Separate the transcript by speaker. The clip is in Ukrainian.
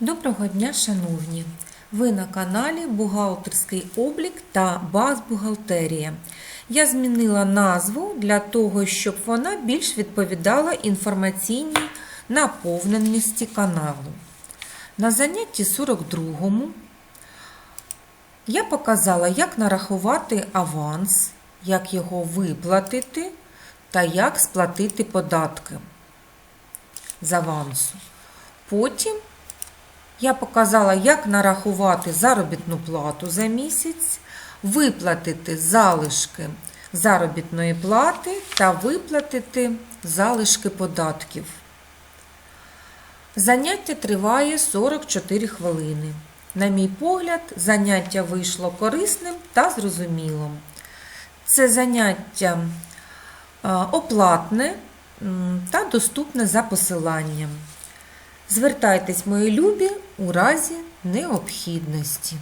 Speaker 1: Доброго дня, шановні! Ви на каналі Бухгалтерський облік та Базбухгалтерія. Я змінила назву для того, щоб вона більш відповідала інформаційній наповненості каналу. На занятті 42 я показала, як нарахувати аванс, як його виплатити та як сплатити податки з авансу. Потім я показала, як нарахувати заробітну плату за місяць, виплатити залишки заробітної плати та виплатити залишки податків. Заняття триває 44 хвилини. На мій погляд, заняття вийшло корисним та зрозумілим. Це заняття е, оплатне та доступне за посиланням. Звертайтесь, мої любі, у разі необхідності.